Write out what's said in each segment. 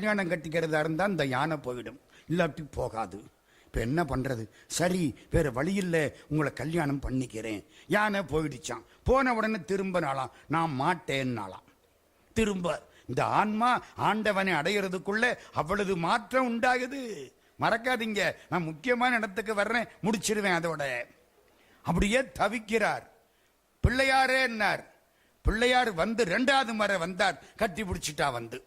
கல்யாணம் கட்டிக்கிறதா இருந்தா இந்த யானை போயிடும். இல்லாட்டி போகாது. இப்போ என்ன பண்றது? சரி வேற வழி இல்ல. உங்களை கல்யாணம் பண்ணிக்கிறேன். யானை போயிடுச்சான் போன உடனே திரும்ப நாளாம் நான் மாட்டேன்னாலாம் திரும்ப இந்த ஆன்மா ஆண்டவனை அடையிறதுக்குள்ள அவ்வளவு மாற்றம் உண்டாகுது. மறக்காதீங்க. நான் முக்கியமான இடத்துக்கு வர்றேன். முடிச்சிருவேன் அதோட. அப்படியே தவிக்கிறார். பிள்ளையாரே என்னார் பிள்ளையார் வந்து ரெண்டாவது முறை வந்தார். கட்டி பிடிச்சிட்டா வந்து.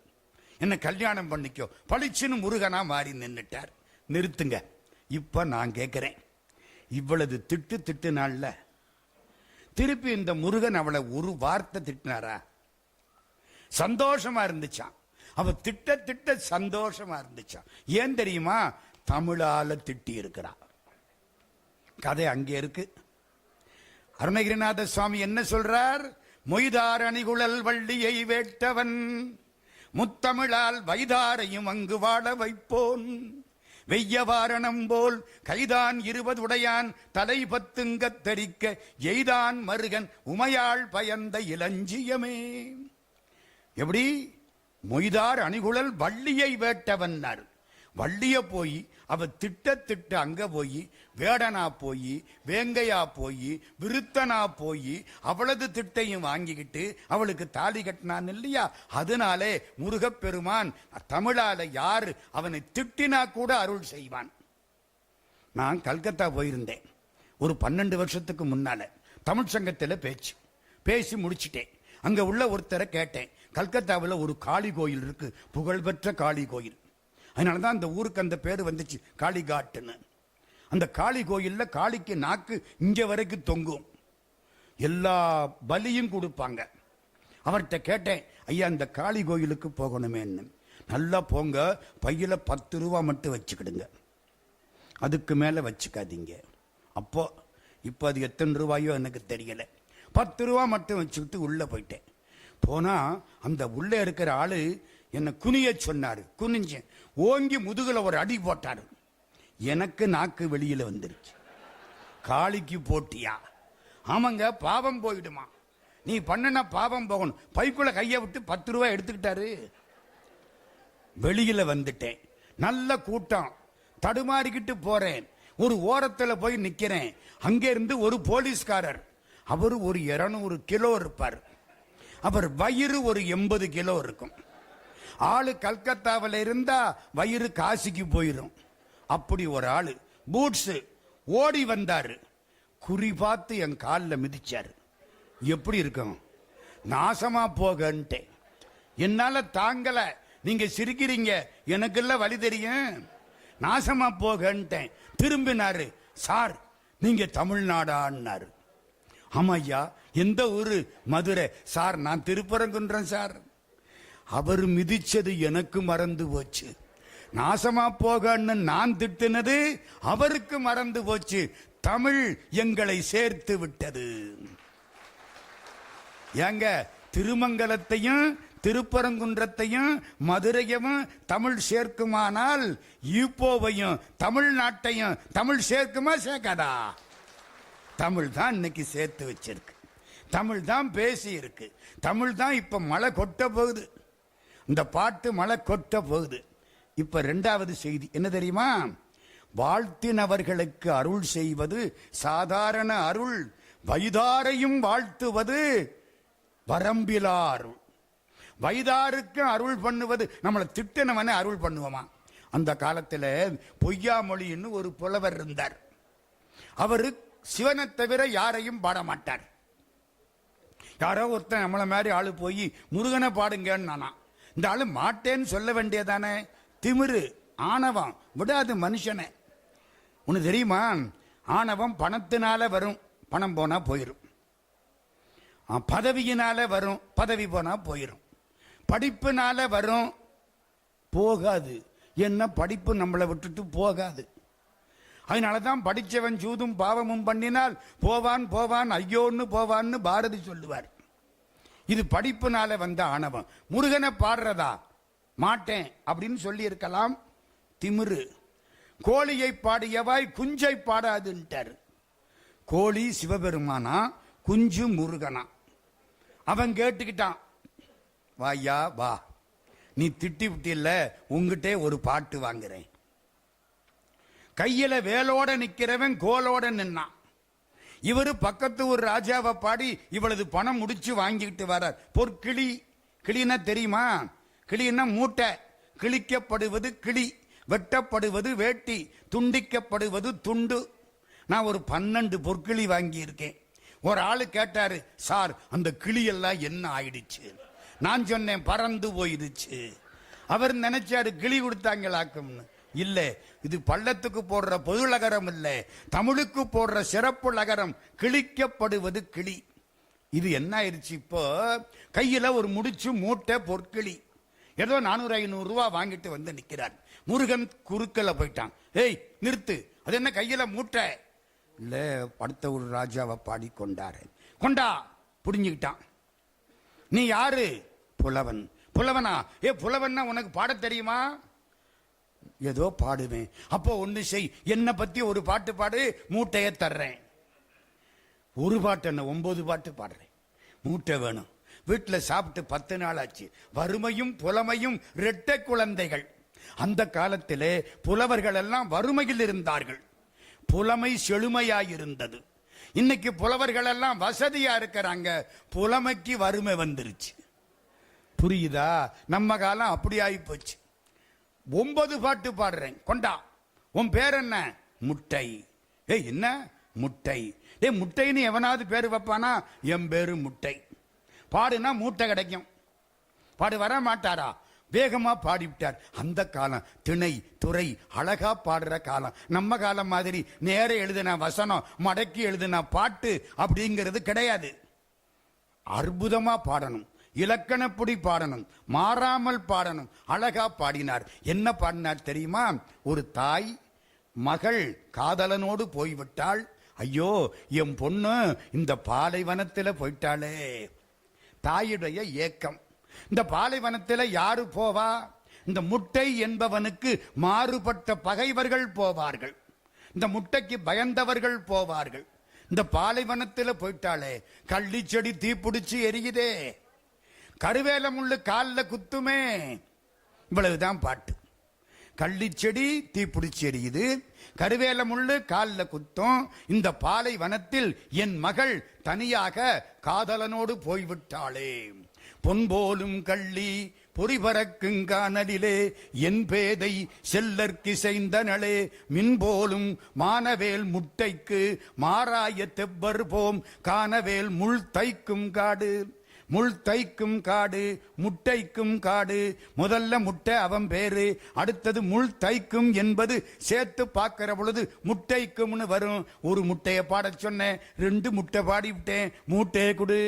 என்ன கல்யாணம் பண்ணிக்கோ. பளிச்சுன்னு முருகனா மாறி நின்றுட்டார் நிறுத்துங்க. இப்ப நான் கேட்கிறேன் இவ்வளவு திட்டு திட்டு நாளில் திருப்பி இந்த முருகன் அவளை ஒரு வார்த்தை திட்டினாரா? சந்தோஷமா இருந்துச்சான் அவ திட்ட திட்ட சந்தோஷமா இருந்துச்சான் ஏன் தெரியுமா? தமிழால திட்டி இருக்கிறா. கதை அங்கே இருக்கு. அருணகிரிநாத சுவாமி என்ன சொல்றார்? மொய்தார் அணிகுழல் வள்ளியை வேட்டவன். முத்தமிழால் வைதாரையும் அங்கு வாழ வைப்போன். வெய்யவாரணம் போல் கைதான் இருபதுடையான் தலை பத்துங்கத் தரிக்க எய்தான் மருகன் உமையாள் பயந்த இளஞ்சியமே. எப்படி? மொய்தார் அணிகுழல் வள்ளியை வேட்டவன்னார். வள்ளிய போய் அவ திட்ட திட்ட அங்க போய் வேடனா போய் வேங்கையா போய் விருத்தனா போய் அவளது திட்டையும் வாங்கிக்கிட்டு அவளுக்கு தாலி கட்டினான் இல்லையா? அதனாலே முருகப்பெருமான் தமிழால யார் அவனை திட்டினா கூட அருள் செய்வான். நான் கல்கத்தா போயிருந்தேன். ஒரு பன்னெண்டு வருஷத்துக்கு முன்னால தமிழ் சங்கத்தில் பேச்சு. பேசி முடிச்சிட்டேன். அங்க உள்ள ஒருத்தரை கேட்டேன். கல்கத்தாவில் ஒரு காளி கோயில் இருக்கு. புகழ்பெற்ற காளி கோயில். அதனால தான் அந்த ஊருக்கு அந்த பேர் வந்துச்சு காளிகாட்டுன்னு. அந்த காளி கோயிலில் காளிக்கு நாக்கு இங்கே வரைக்கும் தொங்கும். எல்லா பலியும் கொடுப்பாங்க. அவர்கிட்ட கேட்டேன் ஐயா இந்த காளி கோயிலுக்கு போகணுமேன்னு. நல்லா போங்க பையில் பத்து ரூபா மட்டும் வச்சுக்கிடுங்க. அதுக்கு மேலே வச்சுக்காதீங்க. அப்போ இப்போ அது எத்தனை ரூபாயோ எனக்கு தெரியலை. பத்து ரூபா மட்டும் வச்சுக்கிட்டு உள்ளே போயிட்டேன். போனால் அந்த உள்ளே இருக்கிற ஆள் என்னை குனிய சொன்னார். குனிஞ்சேன் ஓங்கி முதுகில் ஒரு அடி போட்டார். எனக்கு நாக்கு வெளியில வந்துருச்சு. காளிக்கு போட்டியா? ஆமாங்க பாவம் போயிடுமா. நீ பண்ணனா பாவம் போகணும். பைக்குள்ள கையை விட்டு பத்து ரூபாய் எடுத்துக்கிட்டாரு. வெளியில வந்துட்டேன். நல்ல கூட்டம். தடுமாறிக்கிட்டு போறேன். ஒரு ஓரத்துல போய் நிக்கிறேன். அங்கேருந்து ஒரு போலீஸ்காரர். அவர் ஒரு இருநூறு கிலோ இருப்பார். அவர் வயிறு ஒரு எண்பது கிலோ இருக்கும். ஆளு கல்கத்தாவில் இருந்தா வயிறு காசிக்கு போயிடும் அப்படி ஒரு ஆள். பூட்ஸ் ஓடி வந்தார். குறி பார்த்து என் காலில் மிதிச்சார். எப்படி இருக்கும்? நாசமா போகன்ட்டேன் என்னால தாங்கலை. நீங்க சிரிக்கிறீங்க. எனக்குள்ள வழி தெரியும். நாசமா போகன்ட்டேன் திரும்பினாரு. சார் நீங்க தமிழ்நாடான்னாரு. ஆமாய்யா எந்த ஊர்? மதுரை. சார் நான் திருப்பரங்குன்றேன் சார். அவர் மிதிச்சது எனக்கு மறந்து போச்சு. நாசமா போகன்னு நான் திட்டினது அவருக்கு மறந்து போச்சு. தமிழ் எங்களை சேர்த்து விட்டது. ஏங்க திருமங்கலத்தையும் திருப்பரங்குன்றத்தையும் மதுரையும் தமிழ் சேர்க்குமானால் ஈப்போவையும் தமிழ்நாட்டையும் தமிழ் சேர்க்குமா சேர்க்காதா? தமிழ் தான் இன்னைக்கு சேர்த்து வச்சிருக்கு. தமிழ் தான் பேசி இருக்கு. தமிழ் தான் இப்ப மழை கொட்ட போகுது. இந்த பாட்டு மழை கொட்ட போகுது. இப்ப ரெண்டாவது செய்தி. என்ன தெரியுமா? வாழ்த்தினவர்களுக்கு அருள் செய்வது சாதாரண அருள். வைதாரையும் வாழ்த்துவது வரம்பிலா அருள் வைதாருக்கு அருள் பண்ணுவது நம்மளை திட்டினவனை அருள் பண்ணுவோமா அந்த காலத்தில் பொய்யாமொழின்னு ஒரு புலவர் இருந்தார். அவரு சிவனை தவிர யாரையும் பாட மாட்டார் யாரோ ஒருத்தன் நம்மளை மாதிரி ஆளு போய் முருகனை பாடுங்கன்னு நானா இந்த ஆளு மாட்டேன்னு சொல்ல வேண்டியதானே? திமிரு ஆணவம் விடாது மனுஷனை. உனக்கு தெரியுமா? ஆணவம் பணத்தினால வரும் பணம் போனால் போயிடும் பதவியினால் பதவியினால வரும் பதவி போனால் போயிடும் படிப்புனால வரும் போகாது. என்ன படிப்பு நம்மளை விட்டுட்டு போகாது. அதனால தான் படிச்சவன் சூதும் பாவமும் பண்ணினால் போவான் போவான் ஐயோன்னு போவான்னு பாரதி சொல்லுவார். இது படிப்புனால வந்த ஆணவம். முருகனை பாடுறதா? மாட்டேன் அப்படின்னு சொல்லி இருக்கலாம் திமிரு. கோழியை பாடியவாய் குஞ்சை பாடாதுன்ட்டார். கோழி சிவபெருமானா குஞ்சு முருகனா. அவன் கேட்டுக்கிட்டான். வாயா வா. நீ திட்டி விட்டில்ல உங்ககிட்டே ஒரு பாட்டு வாங்குறேன். கையில வேலோட நிக்கிறவன் கோலோட நின்னான். இவர் பக்கத்து ஒரு ராஜாவை பாடி இவளது பணம் முடிச்சு வாங்கிக்கிட்டு வரார். பொற்கிளி. கிளின்னா தெரியுமா? கிளின்னா மூட்டை. கிழிக்கப்படுவது கிளி வெட்டப்படுவது வேட்டி துண்டிக்கப்படுவது துண்டு. நான் ஒரு பன்னெண்டு பொற்கிளி வாங்கியிருக்கேன். ஒரு ஆள் கேட்டாரு சார் அந்த கிளியெல்லாம் என்ன ஆயிடுச்சு? நான் சொன்னேன் பறந்து போயிடுச்சு. அவர் நினைச்சாரு கிளி கொடுத்தாங்களாக்கும்னு. இல்ல இது பள்ளத்துக்கு போடுற பொது லகரம் இல்ல. தமிழுக்கு போடுற சிறப்பு லகரம் கிழிக்கப்படுவது கிளி. இது என்ன ஆயிடுச்சு இப்போ? கையில ஒரு முடிச்சு மூட்டை பொற்கிளி. ஏதோ நானூறு ஐநூறு ரூபா வாங்கிட்டு வந்து நிற்கிறார் முருகன் குறுக்கல போயிட்டான். ஏய் நிறுத்து. அது என்ன கையில மூட்டை? இல்லை படுத்த ஒரு ராஜாவை பாடி கொண்டாரு கொண்டா புடிஞ்சுக்கிட்டான் நீ யாரு? புலவன். புலவனா? ஏ புலவன்னா உனக்கு பாட தெரியுமா? ஏதோ பாடுவேன். அப்போ ஒன்று செய். என்னை பற்றி ஒரு பாட்டு பாடு மூட்டையை தர்றேன். ஒரு பாட்டு என்ன? ஒன்பது பாட்டு பாடுறேன். மூட்டை வேணும். வீட்டில் சாப்பிட்டு பத்து நாள் ஆச்சு வறுமையும் புலமையும் இரட்டை குழந்தைகள். அந்த காலத்திலே புலவர்கள் எல்லாம் வறுமையில் இருந்தார்கள். புலமை செழுமையாயிருந்தது. இன்னைக்கு புலவர்கள் எல்லாம் வசதியா இருக்கிறாங்க. புலமைக்கு வறுமை வந்துருச்சு. புரியுதா? நம்ம காலம் அப்படி ஆகி போச்சு ஒன்பது பாட்டு பாடுறேன். கொண்டா. உன் பேர் என்ன? முட்டை. ஏய் என்ன? முட்டை. ஏய் முட்டைன்னு எவனாவது பேர் வைப்பானா? என் பேரு முட்டை. பாடுனா மூட்டை கிடைக்கும். பாடு வர மாட்டாரா? வேகமாக பாடிவிட்டார். அந்த காலம் திணை துறை அழகா பாடுற காலம். நம்ம காலம் மாதிரி நேர எழுதின வசனம் மடக்கி எழுதின பாட்டு அப்படிங்கிறது கிடையாது. அற்புதமாக பாடணும். இலக்கணப்படி பாடணும். மாறாமல் பாடணும். அழகா பாடினார். என்ன பாடினார் தெரியுமா? ஒரு தாய் மகள் காதலனோடு போய்விட்டாள். ஐயோ என் பொண்ணு இந்த பாலைவனத்தில் போயிட்டாளே. தாயுடைய ஏக்கம். இந்த பாலைவனத்தில் யாரு போவா? இந்த முட்டை என்பவனுக்கு மாறுபட்ட பகைவர்கள் போவார்கள். இந்த முட்டைக்கு பயந்தவர்கள் போவார்கள். இந்த பாலைவனத்தில் போயிட்டாலே கள்ளி செடி தீப்பிடிச்சு எரியுதே. கருவேல முள்ளு காலில் குத்துமே. இவ்வளவுதான் பாட்டு. கள்ளிச்செடி தீப்பிடிச்சு எரியுது. கருவேல முள்ளு காலில் குத்தும். இந்த பாலை வனத்தில் என் மகள் தனியாக காதலனோடு போய்விட்டாளே. பொன்போலும் கள்ளி பொறிபறக்குங்கானலிலே என் பேதை செல்லற்கிசைந்தனளே. மின்போலும் மானவேல் முட்டைக்கு மாறாய தெப்பர் போம் காணவேல் முள் தைக்கும் காடு. முள் தைக்கும் காடு முட்டைக்கும் காடு. முதல்ல முட்டை அவன் பேரு. அடுத்தது முள் தைக்கும் என்பது சேர்த்து பார்க்கிற பொழுது முட்டைக்கும்னு வரும். ஒரு முட்டையை பாட சொன்னேன். ரெண்டு முட்டை பாடி விட்டேன் மூட்டையை கொடு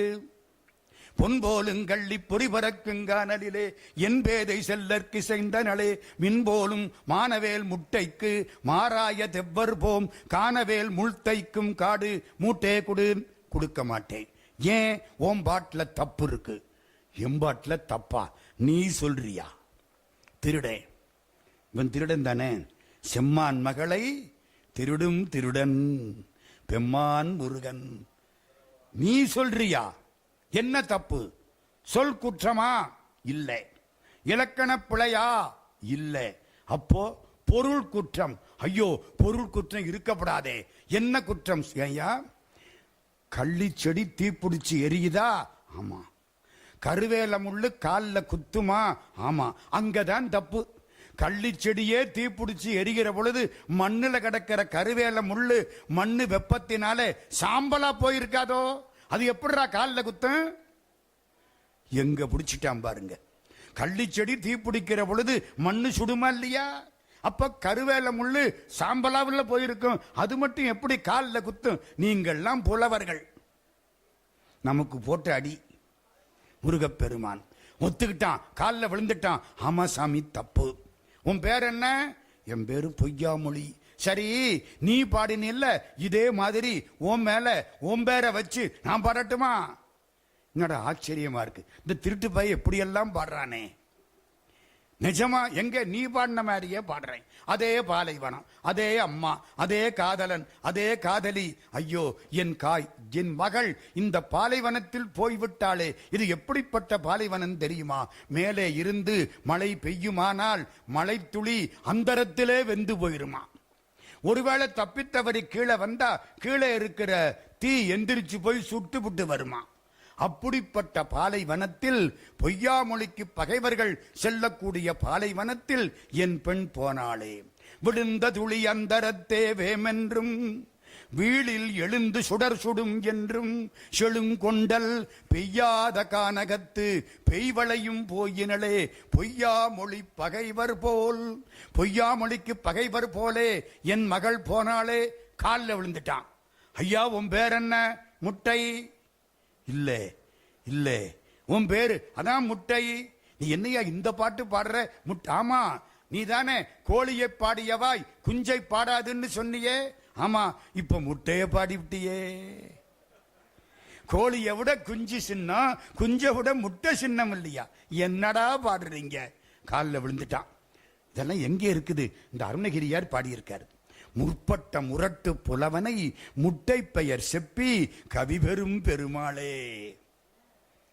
பொன்போலுங்கள்ளி பொறிபறக்குங்கானலிலே என் பேதை செல்லற்கு செய்தனளே மின்போலும் மானவேல் முட்டைக்கு மாறாய தெவ்வர் போம். காணவேல் முள்தைக்கும் காடு. மூட்டே குடு. கொடுக்க மாட்டேன். ஏன் ஓம் பாட்டில் தப்பு இருக்கு? எம்பாட்டில் தப்பா? நீ சொல்றியா? திருடே இவன் திருடன் தானே? செம்மான் மகளை திருடும் திருடன். பெம்மான் முருகன். நீ சொல்றியா? என்ன தப்பு? சொல் குற்றமா? இல்லை. இலக்கண பிழையா? இல்லை. அப்போ பொருள் குற்றம். ஐயோ பொருள் குற்றம் இருக்கப்படாதே. என்ன குற்றம்? ஐயா கள்ளி செடி தீப்பிடிச்சு எரியுதா? ஆமா. கருவேல முள்ளு காலில் குத்துமா? ஆமா. அங்கதான் தப்பு. கள்ளி செடியே தீப்பிடிச்சு எரிகிற பொழுது மண்ணில் கிடக்கிற கருவேல முள்ளு மண்ணு வெப்பத்தினாலே சாம்பலா போயிருக்காதோ? அது எப்படிடா காலில் குத்தும்? எங்க பிடிச்சிட்டான் பாருங்க. கள்ளிச்செடி தீப்பிடிக்கிற பொழுது மண்ணு சுடுமா இல்லையா? அப்ப கருவேல முள்ளு சாம்பலாவில் போயிருக்கும். அது மட்டும் எப்படி காலில் குத்தும்? நீங்கள்லாம் புலவர்கள். நமக்கு போட்ட அடி. முருகப்பெருமான். ஒத்துக்கிட்டான். காலில் விழுந்துட்டான். ஆமா சாமி தப்பு. உன் பேர் என்ன? என் பேரு பொய்யாமொழி. சரி நீ பாடினில்ல இதே மாதிரி உன் மேல உன் பேரை வச்சு நான் பாடட்டுமா? என்னடா ஆச்சரியமா இருக்கு. இந்த திருட்டு பைய எப்படியெல்லாம் பாடுறானே? நிஜமா எங்க நீ பாடின மாதிரியே பாடுறேன். அதே பாலைவனம் அதே அம்மா அதே காதலன் அதே காதலி. ஐயோ என் காய் என் மகள் இந்த பாலைவனத்தில் போய்விட்டாளே. இது எப்படிப்பட்ட பாலைவனம் தெரியுமா? மேலே இருந்து மழை பெய்யுமானால் மழை துளி அந்தரத்திலே வெந்து போயிருமா? ஒருவேளை தப்பித்தவரி கீழே வந்தா கீழே இருக்கிற தீ எந்திரிச்சு போய் சுட்டு விட்டு வருமா? அப்படிப்பட்ட பாலைவனத்தில் பொய்யாமொழிக்கு பகைவர்கள் செல்லக்கூடிய பாலைவனத்தில் என் பெண் போனாளே. விழுந்த துளி அந்தரத்தே வேமென்றும் வீழில் எழுந்து சுடர் சுடும் என்றும் செழுங்கொண்டல் பெய்யாத கானகத்து பெய்வளையும் போயினளே. பொய்யாமொழி பகைவர் போல் பொய்யாமொழிக்கு பகைவர் போலே என் மகள் போனாளே. காலில் விழுந்துட்டான். ஐயா உன் பேர் என்ன? முட்டை? இல்லை இல்லை. உன் பேரு அதான் முட்டை. நீ என்னையா இந்த பாட்டு பாடுற? முட்டை ஆமா. நீ தானே கோழியை பாடியவாய் குஞ்சை பாடாதுன்னு சொன்னியே. ஆமா இப்ப முட்டைய பாடிவிட்டியே. கோழியை விட குஞ்சு சின்னம் குஞ்சை விட முட்டை சின்னம் இல்லையா? என்னடா பாடுறீங்க? காலில் விழுந்துட்டான். இதெல்லாம் எங்கே இருக்குது? இந்த அருணகிரியார் பாடியிருக்காரு. முற்பட்ட முரட்டு புலவனை முட்டை பெயர் செப்பி கவி பெரும் பெருமாளே.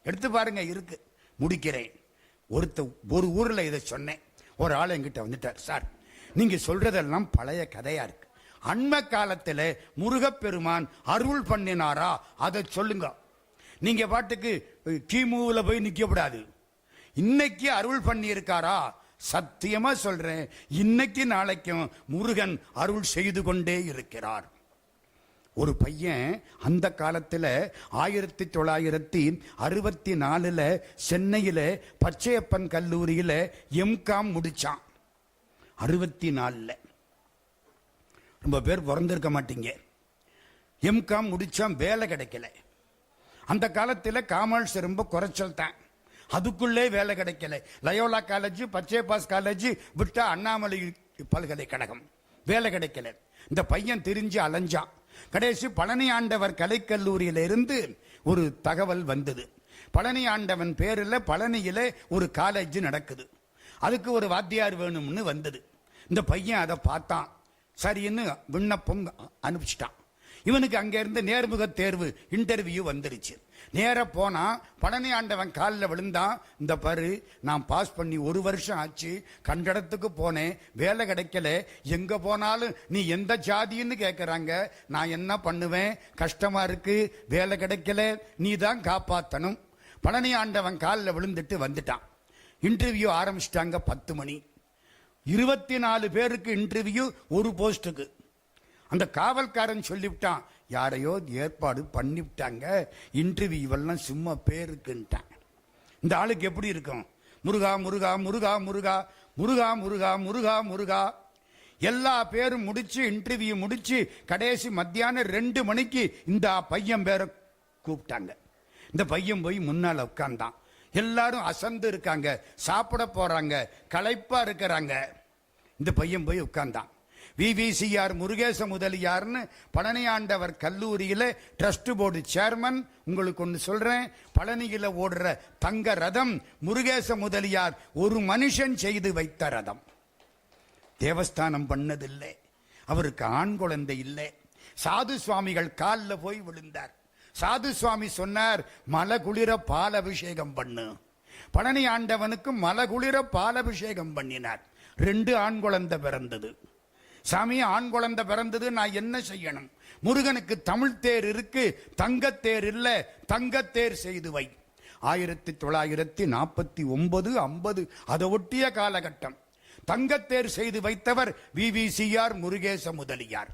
எடுத்து பாருங்க இருக்கு. முடிக்கிறேன். ஒருத்த ஒரு ஊரில் இதை சொன்னேன். ஒரு ஆள் என்கிட்ட வந்துட்டார் சார் நீங்க சொல்றதெல்லாம் பழைய கதையா இருக்கு. அண்மை காலத்தில் முருகப்பெருமான் அருள் பண்ணினாரா? அதை சொல்லுங்க. நீங்க பாட்டுக்கு கிமுவில் போய் நிற்கக்கூடாது இன்னைக்கு அருள் பண்ணியிருக்காரா? சத்தியமாக சத்தியமா சொல்றேன். இன்னைக்கு நாளைக்கும் முருகன் அருள் செய்து கொண்டே இருக்கிறார். ஒரு பையன் அந்த காலத்தில் ஆயிரத்தி தொள்ளாயிரத்தி அறுபத்தி நாலில் சென்னையில் பச்சையப்பன் கல்லூரியில் எம்காம் முடிச்சான். அறுபத்தி நாலில் ரொம்ப பேர் பிறந்திருக்க மாட்டீங்க. எம்காம் முடிச்சான் வேலை கிடைக்கல. அந்த காலத்தில் காமர்ஸ் ரொம்ப குறைச்சல் தான். அதுக்குள்ளே வேலை கிடைக்கல. லயோலா காலேஜ் பச்சைபாஸ் காலேஜ் விட்டா அண்ணாமலை பல்கலைக்கழகம். வேலை கிடைக்கல. இந்த பையன் திரிஞ்சு அலைஞ்சான். கடைசி பழனி ஆண்டவர் கலைக்கல்லூரியில இருந்து ஒரு தகவல் வந்தது. பழனி ஆண்டவன் பேரில் பழனியில ஒரு காலேஜ் நடக்குது. அதுக்கு ஒரு வாத்தியார் வேணும்னு வந்தது. இந்த பையன் அதை பார்த்தான். சரின்னு விண்ணப்பம் அனுப்பிச்சிட்டான். இவனுக்கு அங்கேருந்து நேர்முக தேர்வு இன்டர்வியூ வந்துருச்சு. நேராக போனால் பழனி ஆண்டவன் காலில் விழுந்தான் இந்த பரு நான் பாஸ் பண்ணி ஒரு வருஷம் ஆச்சு கண்டடத்துக்கு போனேன் வேலை கிடைக்கல எங்கே போனாலும் நீ எந்த ஜாதின்னு கேட்குறாங்க நான் என்ன பண்ணுவேன் கஷ்டமாக இருக்குது வேலை கிடைக்கல நீ தான் காப்பாற்றணும் பழனி ஆண்டவன் காலில் விழுந்துட்டு வந்துட்டான். இன்டர்வியூ ஆரம்பிச்சிட்டாங்க பத்து மணி. இருபத்தி நாலு பேருக்கு இன்டர்வியூ ஒரு போஸ்ட்டுக்கு அந்த காவல்காரன் சொல்லிவிட்டான் யாரையோ ஏற்பாடு பண்ணிவிட்டாங்க இன்டர்வியூவெல்லாம் சும்மா பேருக்குன்ட்டான். இந்த ஆளுக்கு எப்படி இருக்கும்? முருகா முருகா முருகா முருகா முருகா முருகா முருகா முருகா. எல்லா பேரும் முடிச்சு இன்டர்வியூ முடிச்சு கடைசி மத்தியானம் ரெண்டு மணிக்கு இந்த பையன் பேரை கூப்பிட்டாங்க. இந்த பையன் போய் முன்னால் உட்கார்ந்தான். எல்லாரும் அசந்து இருக்காங்க சாப்பிட போறாங்க களைப்பா இருக்கிறாங்க. இந்த பையன் போய் உட்கார்ந்தான். விவிசிஆர் முருகேச முதலியார்னு பழனியாண்டவர் கல்லூரியில் ட்ரஸ்ட் போர்டு சேர்மன் உங்களுக்கு ஒன்று சொல்கிறேன் பழனியில் ஓடுற தங்க ரதம் முருகேச முதலியார் ஒரு மனுஷன் செய்து வைத்த ரதம். தேவஸ்தானம் பண்ணதில்லை. அவருக்கு ஆண் குழந்தை இல்லை. சாது சுவாமிகள் காலில் போய் விழுந்தார். சாது சுவாமி சொன்னார் மலை குளிர பால் அபிஷேகம் பண்ணு. பழனி ஆண்டவனுக்கு மலகுளிர பால் அபிஷேகம் பண்ணினார். ரெண்டு ஆண் குழந்தை பிறந்தது. சாமி ஆண் குழந்தை பிறந்தது நான் என்ன செய்யணும்? முருகனுக்கு தமிழ் தேர் இருக்கு தங்கத்தேர் இல்ல தங்கத்தேர் செய்து வை. ஆயிரத்தி தொள்ளாயிரத்தி நாற்பத்தி ஒன்பது ஐம்பது அதை ஒட்டிய காலகட்டம். தங்கத்தேர் செய்து வைத்தவர் விவிசிஆர் முருகேச முதலியார்.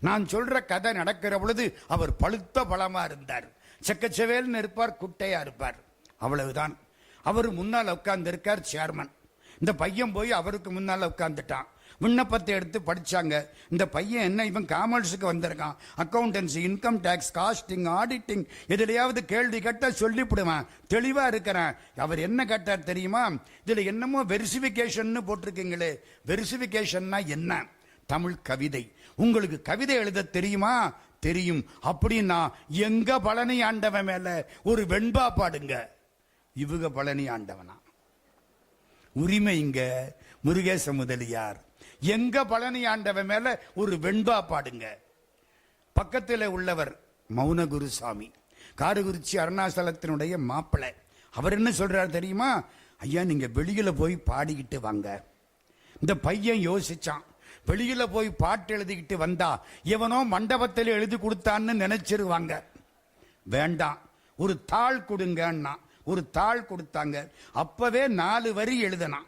நான் சொல்ற கதை நடக்கிற பொழுது அவர் பழுத்த பலமா இருந்தார். செக்கச்செவேல்னு இருப்பார் குட்டையா இருப்பார். அவ்வளவுதான். அவர் முன்னால் உட்கார்ந்து இருக்கார் சேர்மன் இந்த பையன் போய் அவருக்கு முன்னால் உட்கார்ந்துட்டான். விண்ணப்பத்தை எடுத்து படித்தாங்க இந்த பையன் என்ன இவன் காமர்ஸுக்கு வந்திருக்கான். Accountancy income tax costing auditing எதுலையாவது கேள்வி கேட்டால் சொல்லிவிடுவேன். தெளிவாக இருக்கிறேன். அவர் என்ன கேட்டார் தெரியுமா? இதில் என்னமோ வெரிசிஃபிகேஷன் போட்டிருக்கீங்களே. வெரிசிஃபிகேஷன்னா என்ன? தமிழ் கவிதை. உங்களுக்கு கவிதை எழுத தெரியுமா? தெரியும். அப்படின்னா எங்க பழனி ஆண்டவன் மேல ஒரு வெண்பா பாடுங்க. இவங்க பழனி ஆண்டவனா. உரிமை இங்க முருகேச முதலியார். எங்க பழனி ஆண்டவன் மேல ஒரு வெண்பா பாடுங்க. பக்கத்தில் உள்ளவர் மௌனகுருசாமி காரகுறிச்சி அருணாசலத்தினுடைய மாப்பிள்ளை அவர் என்ன சொல்றாரு தெரியுமா? ஐயா நீங்க வெளியில போய் பாடிக்கிட்டு வாங்க. இந்த பையன் யோசிச்சான். வெளியில போய் பாட்டு எழுதிக்கிட்டு வந்தா இவனோ மண்டபத்தில் எழுதி கொடுத்தான்னு நினைச்சிருவாங்க. வேண்டாம். ஒரு தாள் கொடுங்கன்னா ஒரு தாள் கொடுத்தாங்க. அப்பவே நாலு வரி எழுதனான்.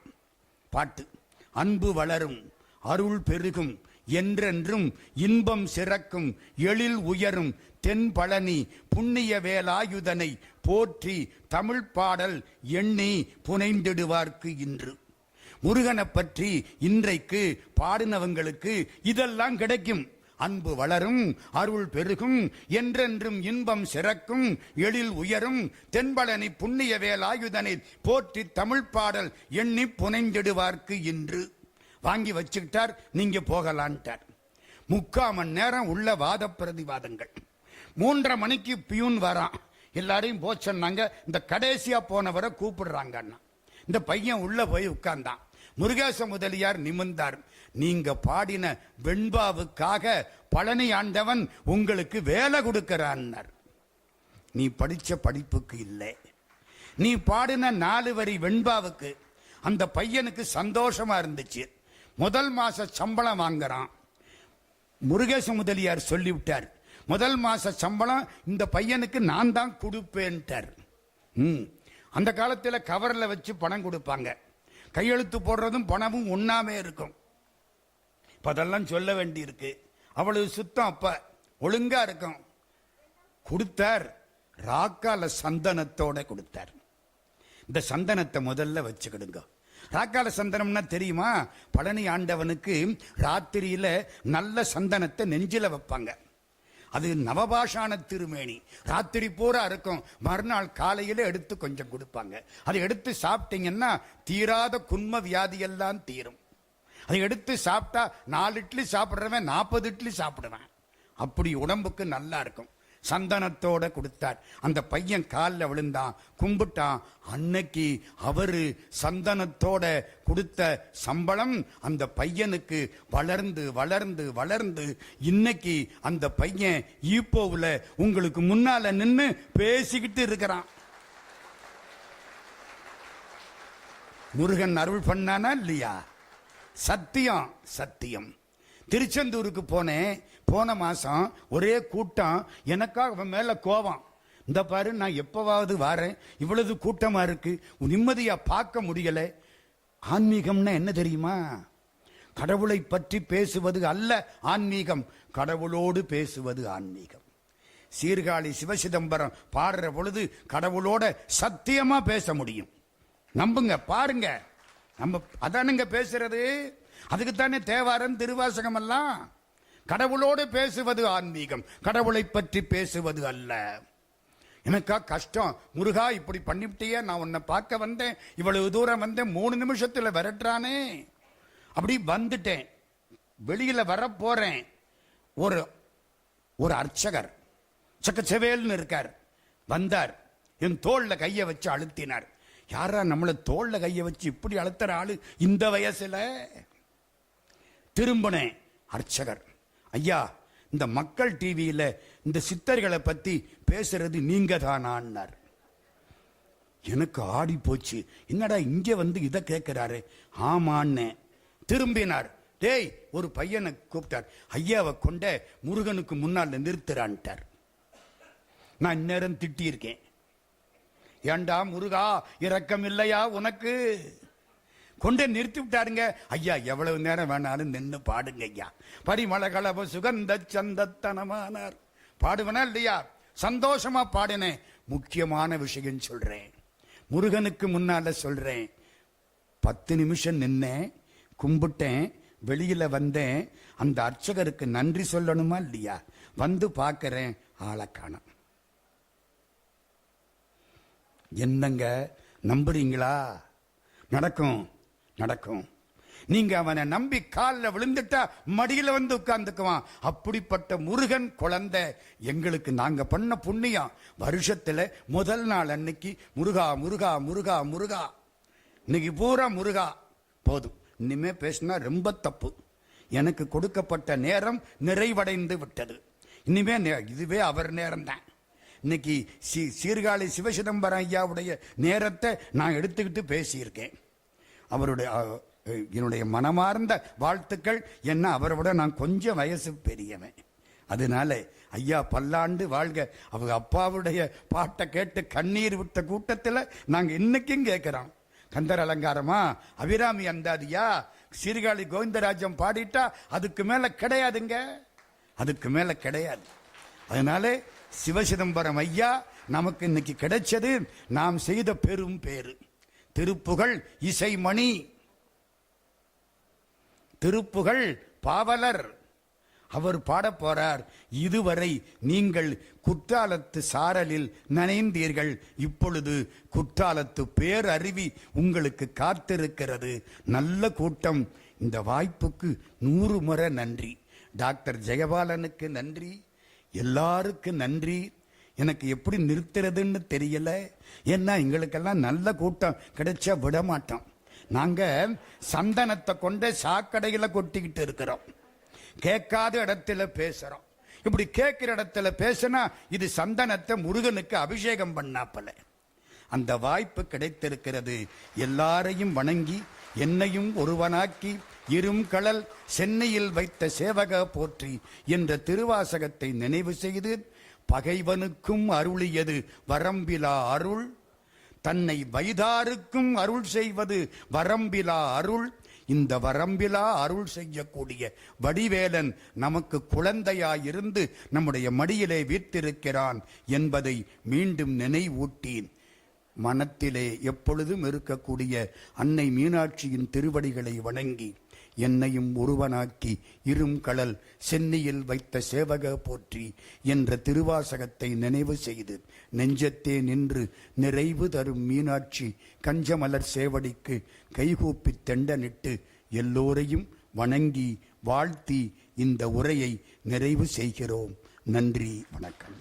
பாட்டு. அன்பு வளரும். அருள் பெருகும் என்றென்றும் இன்பம் சிறக்கும் எழில் உயரும் தென்பழனி புண்ணிய வேலாயுதனை போற்றி தமிழ் பாடல் எண்ணி புனைந்திடுவார்க்கு இன்று. முருகனை பற்றி இன்றைக்கு பாடினவங்களுக்கு இதெல்லாம் கிடைக்கும். அன்பு வளரும் அருள் பெருகும் என்றென்றும் இன்பம் சிறக்கும் எழில் உயரும் தென்பழனி புண்ணிய வேலாயுதனை போற்றி தமிழ் பாடல் எண்ணி புனைந்திடுவார்க்கு இன்று. வாங்கி வச்சுக்கிட்டார் நீங்க போகலான்ட்டார். முக்கால் மணி நேரம் உள்ள வாத பிரதிவாதங்கள். மூன்றரை மணிக்கு பியூன் வரான். எல்லாரையும் போ சொன்னாங்க இந்த கடைசியா போனவரை கூப்பிடுறாங்கன்னா இந்த பையன் உள்ள போய் உட்கார்ந்தான். முருகேச முதலியார் நிமிர்ந்தார். நீங்க பாடின வெண்பாவுக்காக பழனி ஆண்டவன் உங்களுக்கு வேலை கொடுக்கிறான்னார். நீ படிச்ச படிப்புக்கு இல்லை. நீ பாடின நாலு வரி வெண்பாவுக்கு அந்த பையனுக்கு சந்தோஷமா இருந்துச்சு. முதல் மாச சம்பளம் வாங்குறான். முருகேச முதலியார் சொல்லிவிட்டார் முதல் மாச சம்பளம் இந்த பையனுக்கு நான் தான் கொடுப்பேன்ட்டார். ம். அந்த காலத்தில் கவரில் வச்சு பணம் கொடுப்பாங்க. கையெழுத்து போடுறதும் பணமும் ஒன்றாமே இருக்கும். இப்போ அதெல்லாம் சொல்ல வேண்டி இருக்கு அவ்வளவு சுத்தம் அப்போ ஒழுங்காக இருக்கும். கொடுத்தார் ராக்கால சந்தனத்தோட கொடுத்தார். இந்த சந்தனத்தை முதல்ல வச்சுக்கிடுங்க. ராக்கால சந்தனம்னா தெரியுமா? பழனி ஆண்டவனுக்கு ராத்திரியில நல்ல சந்தனத்தை நெஞ்சில வைப்பாங்க. அது நவபாஷான திருமேனி. ராத்திரி பூரா இருக்கும். மறுநாள் காலையில எடுத்து கொஞ்சம் கொடுப்பாங்க. அதை எடுத்து சாப்பிட்டீங்கன்னா தீராத குன்ம வியாதி எல்லாம் தீரும். அதை எடுத்து சாப்பிட்டா நாலு இட்லி சாப்பிட்றவன் நாற்பது இட்லி சாப்பிடுவேன். அப்படி உடம்புக்கு நல்லா இருக்கும். சந்தனத்தோட கொடுத்தார். அந்த பையன் காலில் விழுந்தான். கும்பிட்டான். அன்னைக்கு அவரு சந்தனத்தோட கொடுத்த சம்பளம் அந்த பையனுக்கு வளர்ந்து வளர்ந்து வளர்ந்து இன்னைக்கு அந்த பையன் ஈப்போவில் உங்களுக்கு முன்னால நின்று பேசிக்கிட்டு இருக்கிறான். முருகன் அருள் பண்ணானா இல்லையா? சத்தியம் சத்தியம். திருச்செந்தூருக்கு போனேன். போன மாதம் ஒரே கூட்டம் எனக்காக அவன் மேலே கோவம் இந்த பாரு நான் எப்போவாவது வாரேன் இவ்வளவு கூட்டமாக இருக்குது நிம்மதியாக பார்க்க முடியலை. ஆன்மீகம்னா என்ன தெரியுமா? கடவுளை பற்றி பேசுவது அல்ல ஆன்மீகம். கடவுளோடு பேசுவது ஆன்மீகம். சீர்காழி சிவசிதம்பரம் பாடுற பொழுது கடவுளோட சத்தியமாக பேச முடியும். நம்புங்க பாருங்க. நம்ம அதானுங்க பேசுறது? அதுக்கு தானே தேவாரம் திருவாசகம் எல்லாம்? கடவுளோடு பேசுவது ஆன்மீகம். கடவுளை பற்றி பேசுவது அல்ல. எனக்கா கஷ்டம். முருகா இப்படி பண்ணிவிட்டியே நான் உன்னை பார்க்க வந்தேன். இவ்வளவு தூரம் வந்தேன் மூணு நிமிஷத்தில் விரட்டுறானே. அப்படி வந்துட்டேன். வெளியில வர போறேன் ஒரு ஒரு அர்ச்சகர் சக்கச்சவேல்னு இருக்கார். வந்தார். என் தோளில் கையை வச்சு அழுத்தினார். யாரா நம்மளை தோளில் கையை வச்சு இப்படி அழுத்துற ஆளு இந்த வயசில்? திரும்பினேன். அர்ச்சகர் ஐயா இந்த மக்கள் டிவியில் இந்த சித்தர்களை பற்றி பேசுறது நீங்க தானான்னார் எனக்கு ஆடி போச்சு. என்னடா இங்கே வந்து இதை கேட்குறாரு ஆமான்னு. திரும்பினார். டேய் ஒரு பையனை கூப்பிட்டார். ஐயாவை கொண்ட முருகனுக்கு முன்னால் நிறுத்துறான்ட்டார். நான் இந்நேரம் திட்டியிருக்கேன். ஏண்டா முருகா இரக்கம் இல்லையா உனக்கு? கொண்டு நிறுத்தி விட்டாருங்க. ஐயா எவ்வளவு நேரம் வேணாலும் நின்று பாடுங்க ஐயா. பரிமள கலவ சுகந்த சந்தத்தனமானார். பாடுவனா இல்லையா? சந்தோஷமா பாடினேன். முக்கியமான விஷயம் சொல்றேன். முருகனுக்கு முன்னால சொல்றேன். பத்து நிமிஷம் நின்னேன் கும்பிட்டேன் வெளியில வந்தேன். அந்த அர்ச்சகருக்கு நன்றி சொல்லணுமா இல்லையா? வந்து பார்க்கறேன் ஆளை காணும். என்னங்க? நம்புறீங்களா? நடக்கும். நடக்கும். நீங்க அவனை நம்பி காலில் விழுந்துட்டா மடியில் வந்து உட்கார்ந்துக்குவான். அப்படிப்பட்ட முருகன் குழந்தை. எங்களுக்கு நாங்க பண்ண புண்ணியம். வருஷத்துல முதல் நாள் அன்னைக்கு முருகா முருகா முருகா முருகா. இன்னைக்கு பூரா முருகா. போதும். இனிமே பேசினா ரொம்ப தப்பு. எனக்கு கொடுக்கப்பட்ட நேரம் நிறைவடைந்து விட்டது. இனிமே நே- இதுவே அவர் நேரம்தான். இன்னைக்கு சீர்காழி சிவசிதம்பரம் ஐயாவுடைய நேரத்தை நான் எடுத்துக்கிட்டு பேசியிருக்கேன். அவருடைய என்னுடைய மனமார்ந்த வாழ்த்துக்கள். என்ன அவரை விட நான் கொஞ்சம் வயசு பெரியவன். அதனால ஐயா பல்லாண்டு வாழ்க. அவங்க அப்பாவுடைய பாட்டை கேட்டு கண்ணீர் விட்ட கூட்டத்தில் நாங்கள் இன்னைக்கும் கேட்குறோம் கந்தர் அலங்காரமா? அபிராமி அந்தாதியா? சீர்காழி கோவிந்தராஜம் பாடிட்டா அதுக்கு மேலே கிடையாதுங்க. அதுக்கு மேலே கிடையாது. அதனால சிவசிதம்பரம் ஐயா நமக்கு இன்னைக்கு கிடைச்சது நாம் செய்த பெரும் பேரு திருப்புகழ் இசைமணி. திருப்புகழ் பாவலர். அவர் பாடப் போறார். இதுவரை நீங்கள் குற்றாலத்து சாரலில் நனைந்தீர்கள். இப்பொழுது குற்றாலத்து பேரருவி உங்களுக்கு காத்திருக்கிறது. நல்ல கூட்டம். இந்த வாய்ப்புக்கு நூறு முறை நன்றி. டாக்டர் ஜெயபாலனுக்கு நன்றி. எல்லாருக்கும் நன்றி. எனக்கு எப்படி நிறுத்துறதுன்னு தெரியல. ஏன்னா எங்களுக்கெல்லாம் நல்ல கூட்டம் கிடைச்சா விட மாட்டோம் நாங்கள் சந்தனத்தை கொண்டு சாக்கடையில் கொட்டிக்கிட்டு இருக்கிறோம். கேட்காத இடத்துல பேசுகிறோம் இப்படி கேட்குற இடத்துல பேசினா இது சந்தனத்தை முருகனுக்கு அபிஷேகம் பண்ணாப்பல. அந்த வாய்ப்பு கிடைத்திருக்கிறது. எல்லாரையும் வணங்கி என்னையும் ஒருவனாக்கி இரும் கடல் சென்னையில் வைத்த சேவக போற்றி என்ற திருவாசகத்தை நினைவு செய்து பகைவனுக்கும் அருளியது வரம்பிலா அருள். தன்னை வைதாருக்கும் அருள் செய்வது வரம்பிலா அருள். இந்த வரம்பிலா அருள் செய்யக்கூடிய வடிவேலன் நமக்கு குழந்தையாயிருந்து நம்முடைய மடியிலே வீர்த்திருக்கிறான் என்பதை மீண்டும் நினைவூட்டேன். மனத்திலே எப்பொழுதும் இருக்கக்கூடிய அன்னை மீனாட்சியின் திருவடிகளை வணங்கி என்னையும் ஒருவனாக்கி இரும் கடல் சென்னியில் வைத்த சேவக போற்றி என்ற திருவாசகத்தை நினைவு செய்து நெஞ்சத்தே நின்று நிறைவு தரும் மீனாட்சி கஞ்சமலர் சேவடிக்கு கைகூப்பி தெண்டனிட்டு எல்லோரையும் வணங்கி வாழ்த்தி இந்த உரையை நிறைவு செய்கிறோம். நன்றி வணக்கம்.